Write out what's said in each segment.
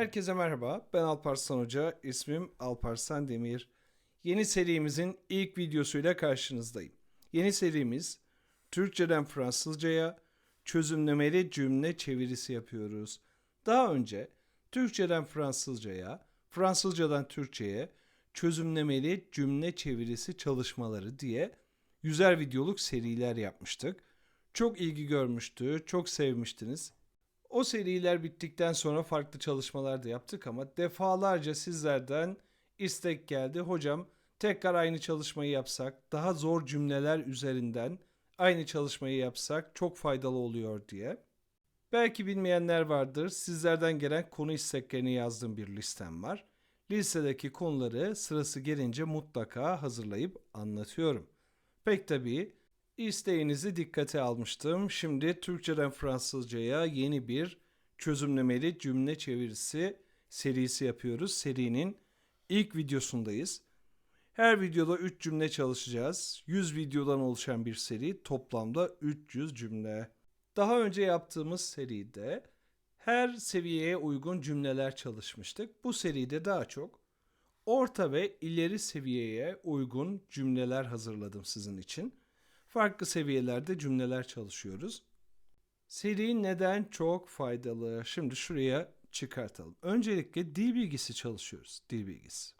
Herkese merhaba. Ben Alparslan Hoca. İsmim Alparslan Demir. Yeni serimizin ilk videosuyla karşınızdayım. Yeni serimiz Türkçeden Fransızcaya çözümlemeli cümle çevirisi yapıyoruz. Daha önce Türkçeden Fransızcaya, Fransızcadan Türkçeye çözümlemeli cümle çevirisi çalışmaları diye yüzer videoluk seriler yapmıştık. Çok ilgi görmüştü, çok sevmiştiniz. O seriler bittikten sonra farklı çalışmalar da yaptık ama defalarca sizlerden istek geldi. Hocam tekrar aynı çalışmayı yapsak, daha zor cümleler üzerinden aynı çalışmayı yapsak çok faydalı oluyor diye. Belki bilmeyenler vardır. Sizlerden gelen konu isteklerini yazdığım bir listem var. Listedeki konuları sırası gelince mutlaka hazırlayıp anlatıyorum. Pek tabii isteğinizi dikkate almıştım. Şimdi Türkçeden Fransızcaya yeni bir çözümlemeli cümle çevirisi serisi yapıyoruz. Serinin ilk videosundayız. Her videoda 3 cümle çalışacağız. 100 videodan oluşan bir seri toplamda 300 cümle. Daha önce yaptığımız seride her seviyeye uygun cümleler çalışmıştık. Bu seride daha çok orta ve ileri seviyeye uygun cümleler hazırladım sizin için. Farklı seviyelerde cümleler çalışıyoruz. Seri neden çok faydalı? Şimdi şuraya çıkartalım. Öncelikle dil bilgisi çalışıyoruz. Dil bilgisi.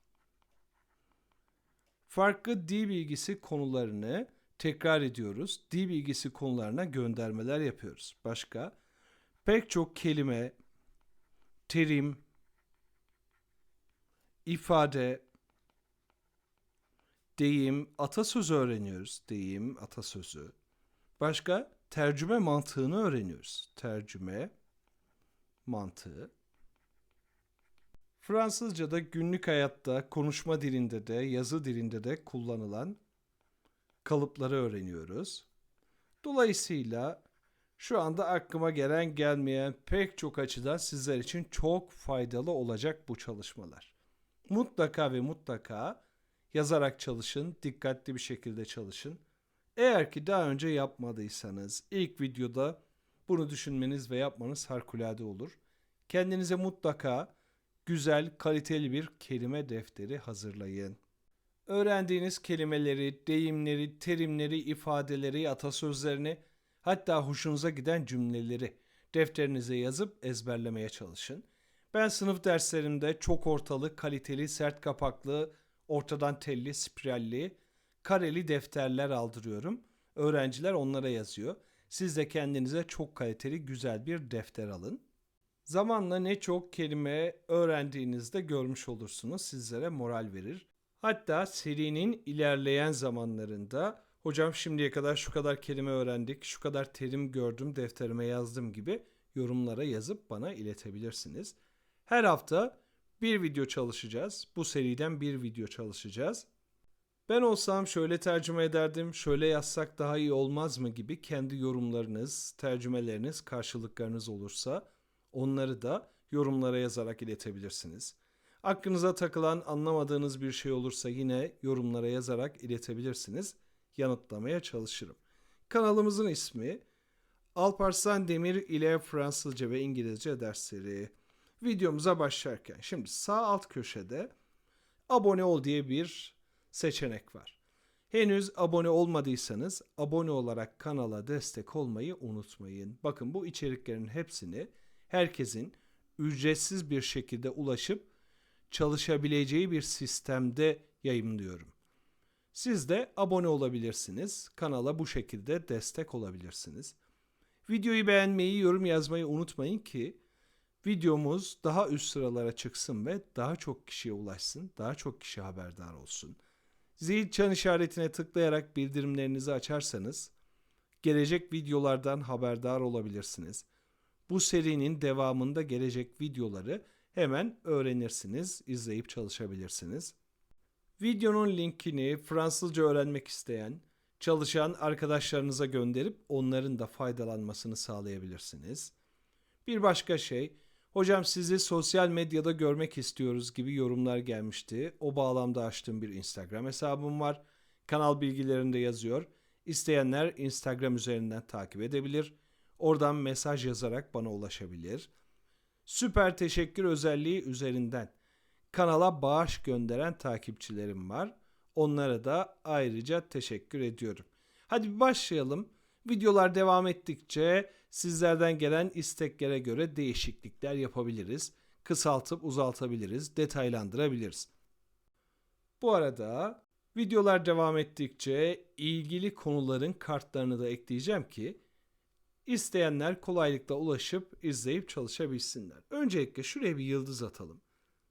Farklı dil bilgisi konularını tekrar ediyoruz. Dil bilgisi konularına göndermeler yapıyoruz. Başka pek çok kelime, terim, ifade, deyim, atasözü öğreniyoruz. Deyim, atasözü. Başka tercüme mantığını öğreniyoruz. Tercüme mantığı. Fransızca'da günlük hayatta, konuşma dilinde de, yazı dilinde de kullanılan kalıpları öğreniyoruz. Dolayısıyla şu anda aklıma gelen gelmeyen pek çok açıdan sizler için çok faydalı olacak bu çalışmalar. Mutlaka ve mutlaka yazarak çalışın, dikkatli bir şekilde çalışın. Eğer ki daha önce yapmadıysanız ilk videoda bunu düşünmeniz ve yapmanız harikulade olur. Kendinize mutlaka güzel, kaliteli bir kelime defteri hazırlayın. Öğrendiğiniz kelimeleri, deyimleri, terimleri, ifadeleri, atasözlerini, hatta hoşunuza giden cümleleri defterinize yazıp ezberlemeye çalışın. Ben sınıf derslerimde çok ortalı, kaliteli, sert kapaklı, ortadan telli, spiralli, kareli defterler aldırıyorum. Öğrenciler onlara yazıyor. Siz de kendinize çok kaliteli, güzel bir defter alın. Zamanla ne çok kelime öğrendiğinizde görmüş olursunuz. Sizlere moral verir. Hatta serinin ilerleyen zamanlarında hocam şimdiye kadar şu kadar kelime öğrendik, şu kadar terim gördüm, defterime yazdım gibi yorumlara yazıp bana iletebilirsiniz. Her hafta bir video çalışacağız. Bu seriden bir video çalışacağız. Ben olsam şöyle tercüme ederdim, şöyle yazsak daha iyi olmaz mı gibi kendi yorumlarınız, tercümeleriniz, karşılıklarınız olursa onları da yorumlara yazarak iletebilirsiniz. Aklınıza takılan, anlamadığınız bir şey olursa yine yorumlara yazarak iletebilirsiniz. Yanıtlamaya çalışırım. Kanalımızın ismi Alparslan Demir ile Fransızca ve İngilizce dersleri. Videomuza başlarken şimdi sağ alt köşede abone ol diye bir seçenek var. Henüz abone olmadıysanız abone olarak kanala destek olmayı unutmayın. Bakın bu içeriklerin hepsini herkesin ücretsiz bir şekilde ulaşıp çalışabileceği bir sistemde yayınlıyorum. Siz de abone olabilirsiniz. Kanala bu şekilde destek olabilirsiniz. Videoyu beğenmeyi, yorum yazmayı unutmayın ki videomuz daha üst sıralara çıksın ve daha çok kişiye ulaşsın, daha çok kişi haberdar olsun. Zil çan işaretine tıklayarak bildirimlerinizi açarsanız gelecek videolardan haberdar olabilirsiniz. Bu serinin devamında gelecek videoları hemen öğrenirsiniz, izleyip çalışabilirsiniz. Videonun linkini Fransızca öğrenmek isteyen, çalışan arkadaşlarınıza gönderip onların da faydalanmasını sağlayabilirsiniz. Bir başka şey, hocam sizi sosyal medyada görmek istiyoruz gibi yorumlar gelmişti. O bağlamda açtığım bir Instagram hesabım var. Kanal bilgilerinde yazıyor. İsteyenler Instagram üzerinden takip edebilir. Oradan mesaj yazarak bana ulaşabilir. süper teşekkür özelliği üzerinden kanala bağış gönderen takipçilerim var. Onlara da ayrıca teşekkür ediyorum. Hadi başlayalım. Videolar devam ettikçe sizlerden gelen isteklere göre değişiklikler yapabiliriz. Kısaltıp uzaltabiliriz, detaylandırabiliriz. Bu arada videolar devam ettikçe ilgili konuların kartlarını da ekleyeceğim ki isteyenler kolaylıkla ulaşıp izleyip çalışabilsinler. Öncelikle şuraya bir yıldız atalım.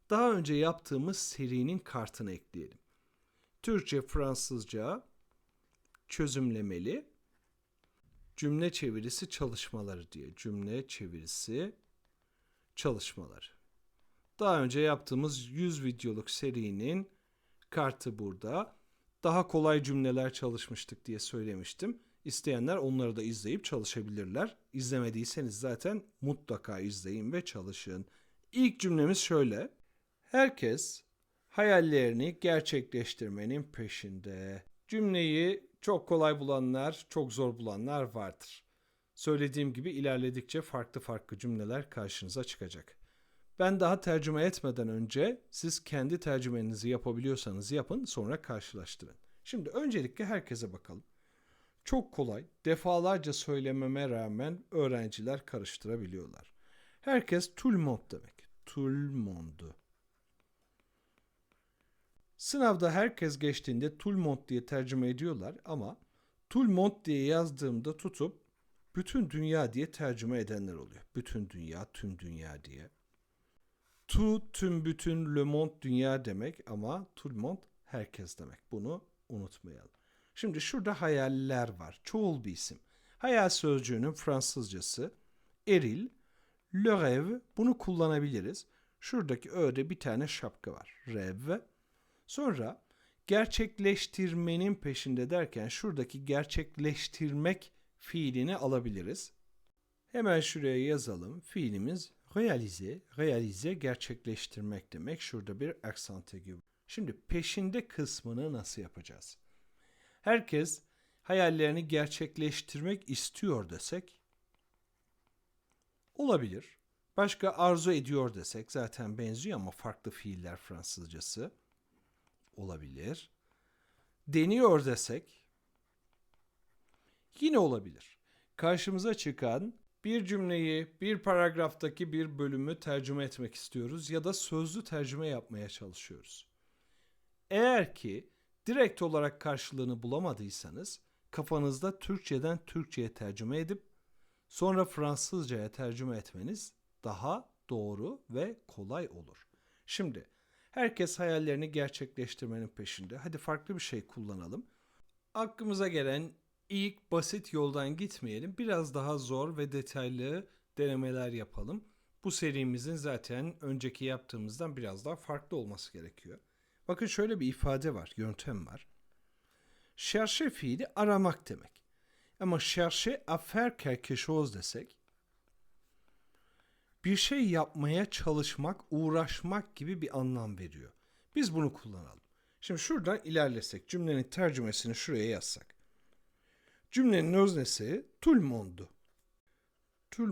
Daha önce yaptığımız serinin kartını ekleyelim. Türkçe, Fransızca çözümlemeli cümle çevirisi çalışmaları diye. Cümle çevirisi çalışmaları. Daha önce yaptığımız 100 videoluk serinin kartı burada. Daha kolay cümleler çalışmıştık diye söylemiştim. İsteyenler onları da izleyip çalışabilirler. İzlemediyseniz zaten mutlaka izleyin ve çalışın. İlk cümlemiz şöyle. Herkes hayallerini gerçekleştirmenin peşinde. Cümleyi çok kolay bulanlar, çok zor bulanlar vardır. Söylediğim gibi ilerledikçe farklı farklı cümleler karşınıza çıkacak. Ben daha tercüme etmeden önce siz kendi tercümenizi yapabiliyorsanız yapın sonra karşılaştırın. Şimdi öncelikle herkese bakalım. Çok kolay, defalarca söylememe rağmen öğrenciler karıştırabiliyorlar. Herkes tout demek. Tout. Sınavda herkes geçtiğinde tout monde diye tercüme ediyorlar ama tout monde diye yazdığımda tutup bütün dünya diye tercüme edenler oluyor. Bütün dünya, tüm dünya diye. Tout, tüm, bütün, le monde dünya demek ama tout le monde herkes demek. Bunu unutmayalım. Şimdi şurada hayaller var. Çoğul bir isim. Hayal sözcüğünün Fransızcası eril, le rêve bunu kullanabiliriz. Şuradaki ö'de bir tane şapka var. Rêve. Sonra gerçekleştirmenin peşinde derken şuradaki gerçekleştirmek fiilini alabiliriz. Hemen şuraya yazalım. Fiilimiz realize, realize gerçekleştirmek demek. Şurada bir aksante gibi. Şimdi peşinde kısmını nasıl yapacağız? Herkes hayallerini gerçekleştirmek istiyor desek olabilir. Başka arzu ediyor desek zaten benziyor ama farklı fiiller Fransızcası olabilir. Deniyor desek yine olabilir. Karşımıza çıkan bir cümleyi bir paragraftaki bir bölümü tercüme etmek istiyoruz ya da sözlü tercüme yapmaya çalışıyoruz. Eğer ki direkt olarak karşılığını bulamadıysanız kafanızda Türkçeden Türkçe'ye tercüme edip sonra Fransızca'ya tercüme etmeniz daha doğru ve kolay olur. Şimdi herkes hayallerini gerçekleştirmenin peşinde. Hadi farklı bir şey kullanalım. Aklımıza gelen ilk basit yoldan gitmeyelim. Biraz daha zor ve detaylı denemeler yapalım. Bu serimizin zaten önceki yaptığımızdan biraz daha farklı olması gerekiyor. Bakın şöyle bir ifade var, yöntem var. Chercher fiili aramak demek. Ama à faire quelque chose desek bir şey yapmaya çalışmak, uğraşmak gibi bir anlam veriyor. Biz bunu kullanalım. Şimdi şuradan ilerlesek, cümlenin tercümesini şuraya yazsak. Cümlenin öznesi tout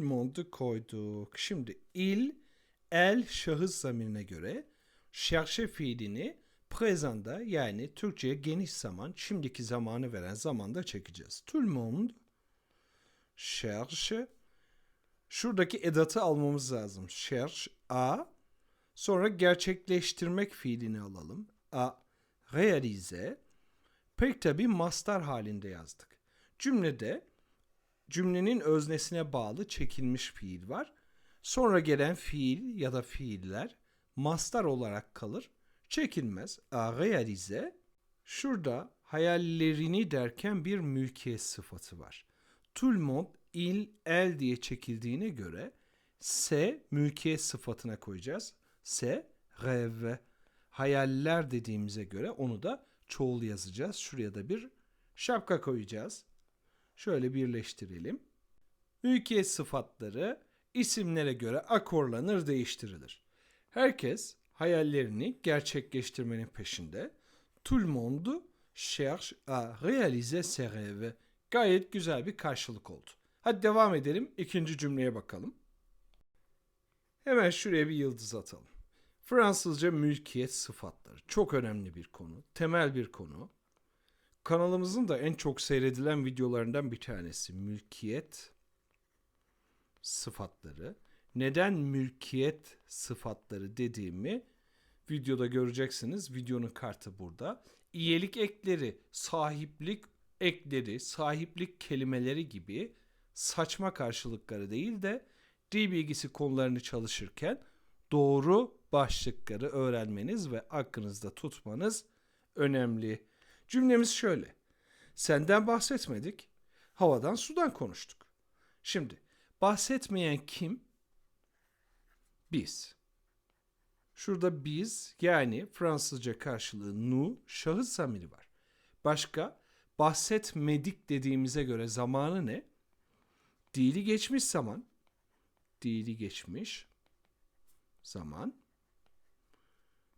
monde koyduk. Şimdi il, el şahıs zamirine göre chercher fiilini présent'da yani Türkçe'ye geniş zaman, şimdiki zamanı veren zamanda çekeceğiz. Tout le Şuradaki edatı almamız lazım. Cherche a sonra gerçekleştirmek fiilini alalım. A réaliser pek tabi mastar halinde yazdık. Cümlede cümlenin öznesine bağlı çekilmiş fiil var. Sonra gelen fiil ya da fiiller mastar olarak kalır. Çekilmez. A réaliser şurada hayallerini derken bir mülkiyet sıfatı var. Tout le monde il, el diye çekildiğine göre se mülkiyet sıfatına koyacağız. Se rêve hayaller dediğimize göre onu da çoğul yazacağız. Şuraya da bir şapka koyacağız. Şöyle birleştirelim. Mülkiyet sıfatları isimlere göre akorlanır, değiştirilir. Herkes hayallerini gerçekleştirmenin peşinde. Tout le monde cherche à réaliser ses rêves. Gayet güzel bir karşılık oldu. Hadi devam edelim. İkinci cümleye bakalım. Hemen şuraya bir yıldız atalım. Fransızca mülkiyet sıfatları. Çok önemli bir konu. Temel bir konu. Kanalımızın da en çok seyredilen videolarından bir tanesi. Mülkiyet sıfatları. Neden mülkiyet sıfatları dediğimi videoda göreceksiniz. Videonun kartı burada. İyelik ekleri, sahiplik ekleri, sahiplik kelimeleri gibi saçma karşılıkları değil de dil bilgisi konularını çalışırken doğru başlıkları öğrenmeniz ve aklınızda tutmanız önemli. Cümlemiz şöyle. Senden bahsetmedik, havadan sudan konuştuk. Şimdi bahsetmeyen kim? Biz. Şurada biz yani Fransızca karşılığı nu şahıs zamiri var. Başka bahsetmedik dediğimize göre zamanı ne? Dili geçmiş zaman. Dili geçmiş zaman.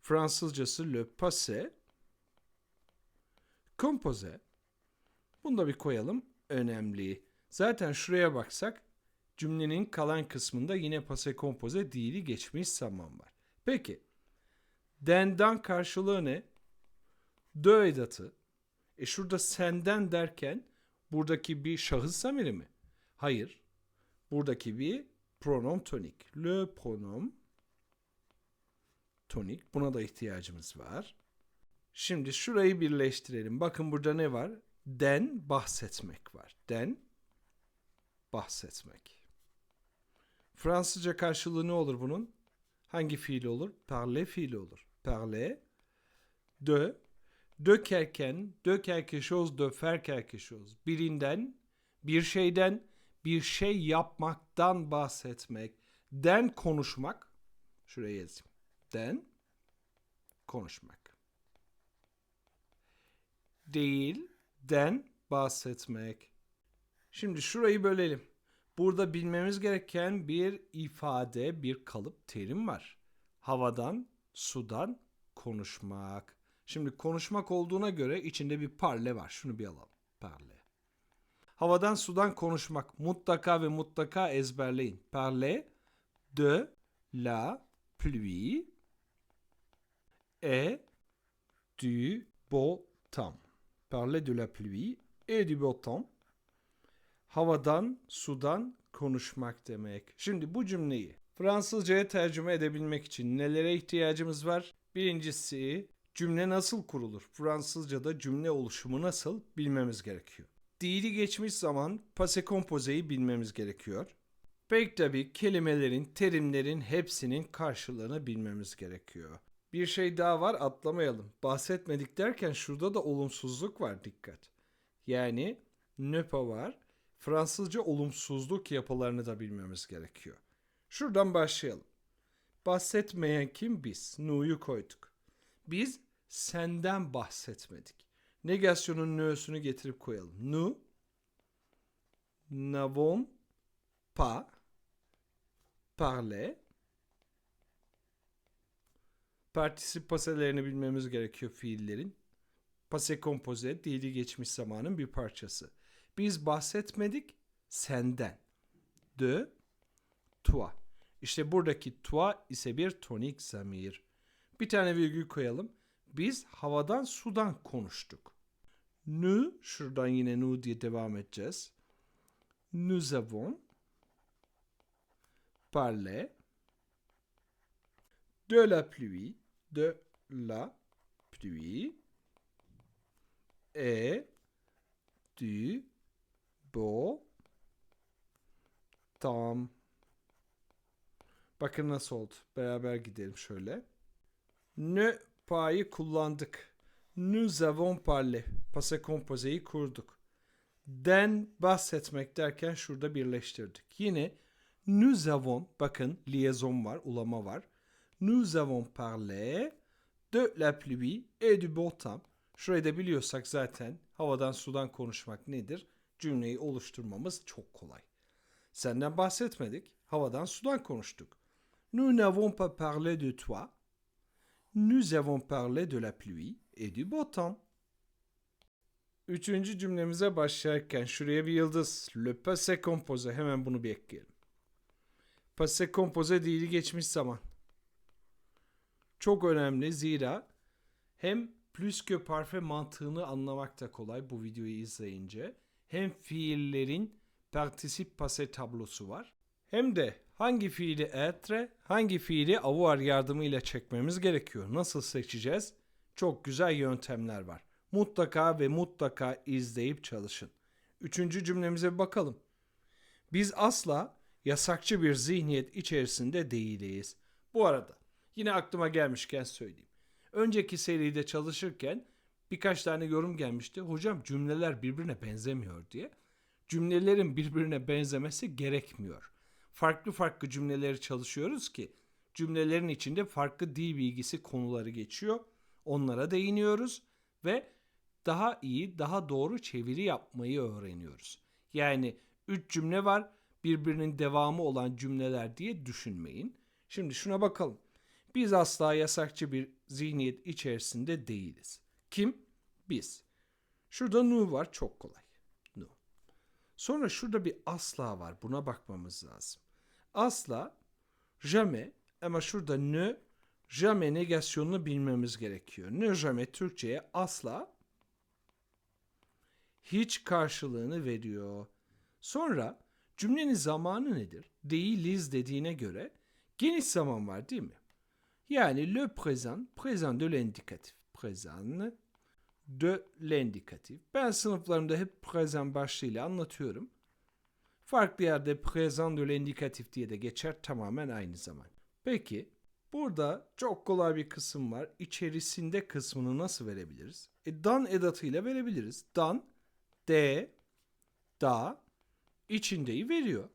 Fransızcası le passé. Composé. Bunu da bir koyalım. Önemli. Zaten şuraya baksak cümlenin kalan kısmında yine passé composé dili geçmiş zaman var. Peki. Den'dan karşılığı ne? Dö edatı. E şurada senden derken buradaki bir şahıs zamiri mi? Hayır. Buradaki bir pronom tonik. Le pronom tonik. Buna da ihtiyacımız var. Şimdi şurayı birleştirelim. Bakın burada ne var? Den bahsetmek var. Den bahsetmek. Fransızca karşılığı ne olur bunun? Hangi fiil olur? Parler fiili olur. Parler de dökerken de quelque chose faire quelque chose. Birinden, bir şeyden, bir şey yapmaktan bahsetmek. Den konuşmak. Şuraya yazayım. Den konuşmak. Değil, den bahsetmek. Şimdi şurayı bölelim. Burada bilmemiz gereken bir ifade, bir kalıp terim var. Havadan, sudan konuşmak. Şimdi konuşmak olduğuna göre içinde bir parle var. Şunu bir alalım. Parle. Havadan sudan konuşmak. Mutlaka ve mutlaka ezberleyin. Parle de la pluie et du beau temps. Parle de la pluie et du beau temps. Havadan, sudan konuşmak demek. Şimdi bu cümleyi Fransızcaya tercüme edebilmek için nelere ihtiyacımız var? Birincisi cümle nasıl kurulur? Fransızcada cümle oluşumu nasıl bilmemiz gerekiyor. Dili geçmiş zaman passé composé'yi bilmemiz gerekiyor. Pek tabi kelimelerin, terimlerin hepsinin karşılığını bilmemiz gerekiyor. Bir şey daha var atlamayalım. Bahsetmedik derken şurada da olumsuzluk var dikkat. Yani ne pas var. Fransızca olumsuzluk yapılarını da bilmemiz gerekiyor. Şuradan başlayalım. Bahsetmeyen kim biz? Nu'yu koyduk. Biz senden bahsetmedik. Negasyonun nö'sünü getirip koyalım. Nu n'avons pas parlé Partisip paselerini bilmemiz gerekiyor fiillerin. Pase kompoze, dili geçmiş zamanın bir parçası. Biz bahsetmedik senden. De, toi. İşte buradaki toi ise bir tonik zamir. Bir tane virgül koyalım. Biz havadan sudan konuştuk. Nous, şuradan yine nous diye devam edeceğiz. Nous avons parlé de la pluie, de la pluie et du beau temps. Bakın nasıl oldu. Beraber gidelim şöyle. Ne pa'yı kullandık. Nous avons parlé. Passé composé'yi kurduk. Den bahsetmek derken şurada birleştirdik. Yine nous avons bakın liaison var, ulama var. Nous avons parlé de la pluie et du beau temps. Şurayı da biliyorsak zaten havadan sudan konuşmak nedir? Cümleyi oluşturmamız çok kolay. Senden bahsetmedik. Havadan sudan konuştuk. Nous n'avons pas parlé de toi. Nous avons parlé de la pluie et du beau temps. Üçüncü cümlemize başlarken şuraya bir yıldız. Le passé composé. Hemen bunu bir ekleyelim. Passé kompoze değil geçmiş zaman. Çok önemli zira hem plus que parfait mantığını anlamak da kolay bu videoyu izleyince. Hem fiillerin particip passé tablosu var. Hem de hangi fiili être, hangi fiili avoir yardımıyla çekmemiz gerekiyor. Nasıl seçeceğiz? Çok güzel yöntemler var. Mutlaka ve mutlaka izleyip çalışın. Üçüncü cümlemize bir bakalım. Biz asla yasakçı bir zihniyet içerisinde değiliz. Bu arada yine aklıma gelmişken söyleyeyim. Önceki seride çalışırken birkaç tane yorum gelmişti. Hocam cümleler birbirine benzemiyor diye. Cümlelerin birbirine benzemesi gerekmiyor. Farklı farklı cümleleri çalışıyoruz ki cümlelerin içinde farklı dil bilgisi konuları geçiyor. Onlara değiniyoruz ve daha iyi, daha doğru çeviri yapmayı öğreniyoruz. Yani üç cümle var, birbirinin devamı olan cümleler diye düşünmeyin. Şimdi şuna bakalım. Biz asla yasakçı bir zihniyet içerisinde değiliz. Kim? Biz. Şurada nu var çok kolay. Sonra şurada bir asla var. Buna bakmamız lazım. Asla, jamais ama şurada ne, jamais negasyonunu bilmemiz gerekiyor. Ne jamais Türkçe'ye asla hiç karşılığını veriyor. Sonra cümlenin zamanı nedir? Değiliz dediğine göre geniş zaman var değil mi? Yani le présent, présent de l'indikatif. Présent de l'indikatif. Ben sınıflarımda hep présent başlığıyla anlatıyorum. Farklı yerde présent de l'indikatif diye de geçer tamamen aynı zaman. Peki burada çok kolay bir kısım var. İçerisinde kısmını nasıl verebiliriz? E, dan edatıyla verebiliriz. Dan, de, da, içindeyi veriyor.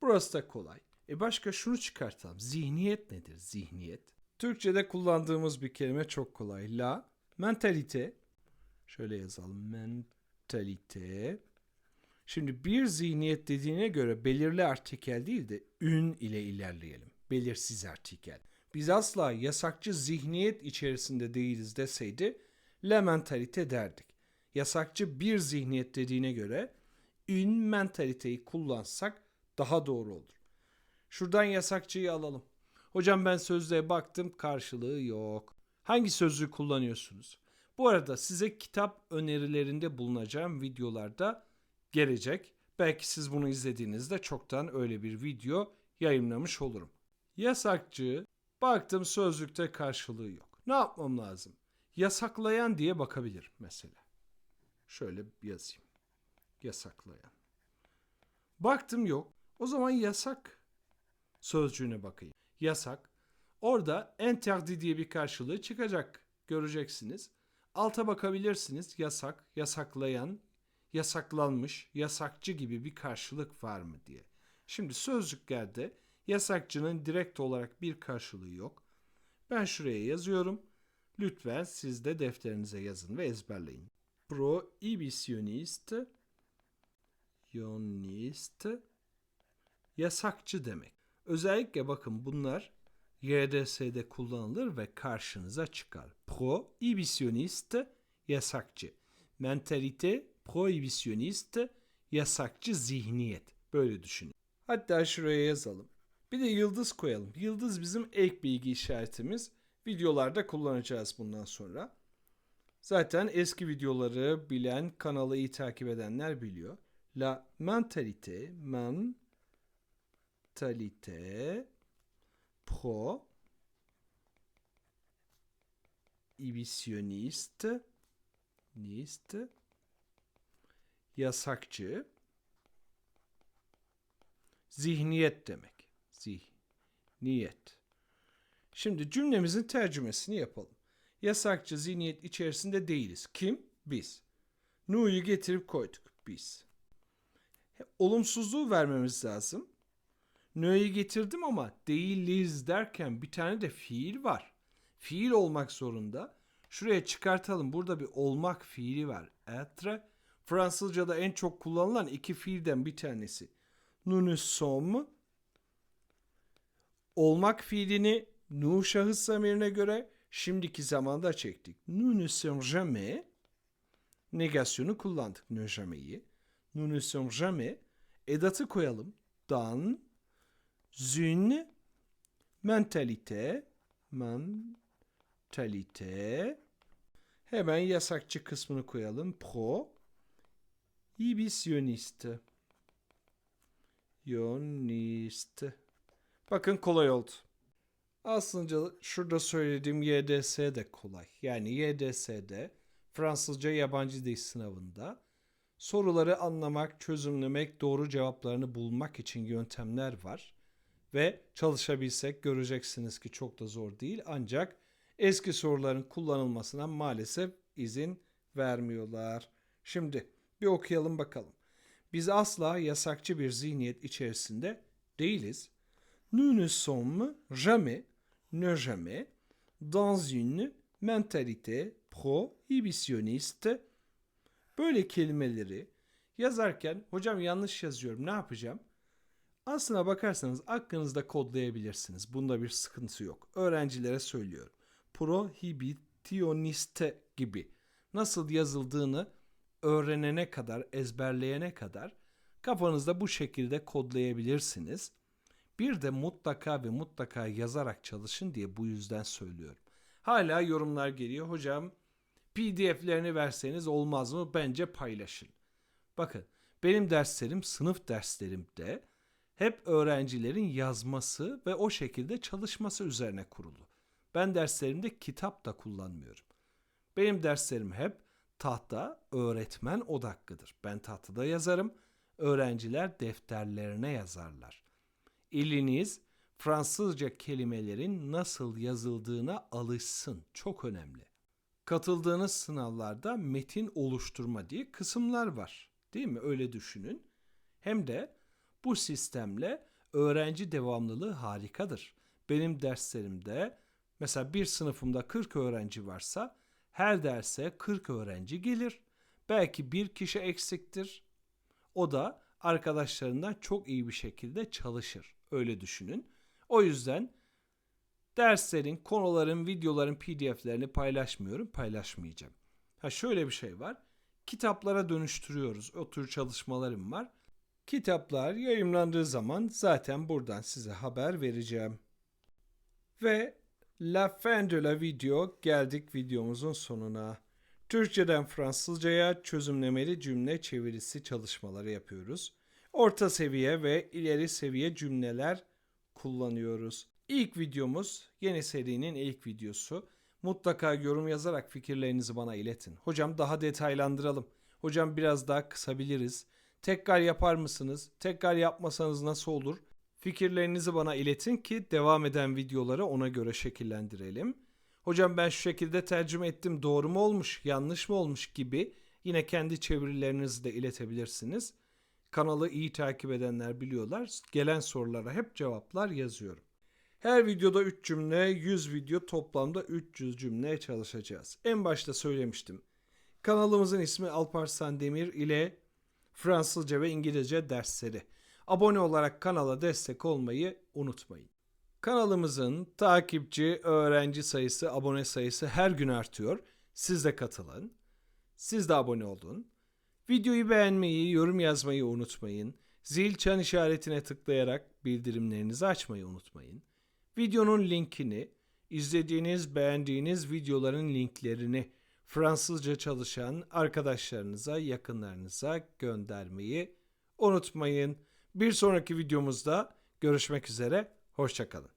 Burası da kolay. E başka şunu çıkartalım. Zihniyet nedir? Zihniyet. Türkçe'de kullandığımız bir kelime çok kolay. La, mentalite. Şöyle yazalım. Mentalite. Şimdi bir zihniyet dediğine göre belirli artikel değil de ün ile ilerleyelim. Belirsiz artikel. Biz asla yasakçı zihniyet içerisinde değiliz deseydi la mentalite derdik. Yasakçı bir zihniyet dediğine göre ün mentaliteyi kullansak daha doğru olur. Şuradan yasakçıyı alalım. Hocam ben sözlüğe baktım karşılığı yok. Hangi sözlüğü kullanıyorsunuz? Bu arada size kitap önerilerinde bulunacağım videolarda gelecek. Belki siz bunu izlediğinizde çoktan öyle bir video yayınlamış olurum. Yasakçı baktım sözlükte karşılığı yok. Ne yapmam lazım? Yasaklayan diye bakabilir mesela. Şöyle yazayım. Yasaklayan. Baktım yok. O zaman yasak sözcüğüne bakayım. Yasak. Orada interdit diye bir karşılığı çıkacak. Göreceksiniz. Alta bakabilirsiniz. Yasak, yasaklayan, yasaklanmış, yasakçı gibi bir karşılık var mı diye. Şimdi sözcüklerde yasakçının direkt olarak bir karşılığı yok. Ben şuraya yazıyorum. Lütfen siz de defterinize yazın ve ezberleyin. Prohibitionist, yonist, yasakçı demek. Özellikle bakın bunlar YDS'de kullanılır ve karşınıza çıkar. Prohibitionist, yasakçı. Mentalite, prohibitionist, yasakçı zihniyet. Böyle düşünün. Hatta şuraya yazalım. Bir de yıldız koyalım. Yıldız bizim ek bilgi işaretimiz. Videolarda kullanacağız bundan sonra. Zaten eski videoları bilen, kanalı iyi takip edenler biliyor. La mentalité, man pro ibisiyonist nist yasakçı zihniyet demek. Zihniyet. Şimdi cümlemizin tercümesini yapalım. Yasakçı zihniyet içerisinde değiliz. Kim? Biz. Nu'yu getirip koyduk. Biz. Olumsuzluğu vermemiz lazım. Nö'yü getirdim ama değiliz derken bir tane de fiil var. Fiil olmak zorunda. Şuraya çıkartalım. Burada bir olmak fiili var. Être. Fransızca'da en çok kullanılan iki fiilden bir tanesi. Nous sommes. Olmak fiilini nu şahıs zamirine göre şimdiki zamanda çektik. Nous ne sommes jamais. Negasyonu kullandık. Ne jamais''yi. Nous ne sommes jamais. Edatı koyalım. Dan une mentalité mentalité hemen yasakçı kısmını koyalım. Pro Ibisyoniste. Yonist. Bakın kolay oldu. Aslında şurada söylediğim YDS de kolay. Yani YDS'de Fransızca yabancı dil sınavında soruları anlamak, çözümlemek, doğru cevaplarını bulmak için yöntemler var. Ve çalışabilsek göreceksiniz ki çok da zor değil. Ancak eski soruların kullanılmasına maalesef izin vermiyorlar. Şimdi bir okuyalım bakalım. Biz asla yasakçı bir zihniyet içerisinde değiliz. Nous ne sommes jamais, ne jamais, dans une mentalité prohibitionniste. Böyle kelimeleri yazarken hocam yanlış yazıyorum ne yapacağım? Aslına bakarsanız aklınızda kodlayabilirsiniz. Bunda bir sıkıntı yok. Öğrencilere söylüyorum. Prohibitioniste gibi nasıl yazıldığını öğrenene kadar, ezberleyene kadar kafanızda bu şekilde kodlayabilirsiniz. Bir de mutlaka ve mutlaka yazarak çalışın diye bu yüzden söylüyorum. Hala yorumlar geliyor. Hocam PDF'lerini verseniz olmaz mı? Bence paylaşın. Bakın benim derslerim sınıf derslerimde hep öğrencilerin yazması ve o şekilde çalışması üzerine kurulu. Ben derslerimde kitap da kullanmıyorum. Benim derslerim hep tahta öğretmen odaklıdır. Ben tahtada yazarım, öğrenciler defterlerine yazarlar. İliniz Fransızca kelimelerin nasıl yazıldığına alışsın. Çok önemli. Katıldığınız sınavlarda metin oluşturma diye kısımlar var. Değil mi? Öyle düşünün. Hem de bu sistemle öğrenci devamlılığı harikadır. Benim derslerimde mesela bir sınıfımda 40 öğrenci varsa her derse 40 öğrenci gelir. Belki bir kişi eksiktir. O da arkadaşlarından çok iyi bir şekilde çalışır. Öyle düşünün. O yüzden derslerin, konuların, videoların PDF'lerini paylaşmıyorum, paylaşmayacağım. Ha şöyle bir şey var. Kitaplara dönüştürüyoruz. O tür çalışmalarım var. Kitaplar yayınlandığı zaman zaten buradan size haber vereceğim. Ve La fin de la video geldik videomuzun sonuna. Türkçeden Fransızcaya çözümlemeli cümle çevirisi çalışmaları yapıyoruz. Orta seviye ve ileri seviye cümleler kullanıyoruz. İlk videomuz yeni serinin ilk videosu. Mutlaka yorum yazarak fikirlerinizi bana iletin. Hocam daha detaylandıralım. Hocam biraz daha kısabiliriz. Tekrar yapar mısınız? Tekrar yapmasanız nasıl olur? Fikirlerinizi bana iletin ki devam eden videoları ona göre şekillendirelim. Hocam ben şu şekilde tercüme ettim doğru mu olmuş yanlış mı olmuş gibi yine kendi çevirilerinizi de iletebilirsiniz. Kanalı iyi takip edenler biliyorlar. Gelen sorulara hep cevaplar yazıyorum. Her videoda 3 cümle, 100 video toplamda 300 cümleye çalışacağız. En başta söylemiştim. Kanalımızın ismi Alparslan Demir ile Fransızca ve İngilizce dersleri. Abone olarak kanala destek olmayı unutmayın. Kanalımızın takipçi, öğrenci sayısı, abone sayısı her gün artıyor. Siz de katılın. Siz de abone olun. Videoyu beğenmeyi, yorum yazmayı unutmayın. Zil çan işaretine tıklayarak bildirimlerinizi açmayı unutmayın. Videonun linkini, izlediğiniz, beğendiğiniz videoların linklerini Fransızca çalışan arkadaşlarınıza, yakınlarınıza göndermeyi unutmayın. Bir sonraki videomuzda görüşmek üzere. Hoşçakalın.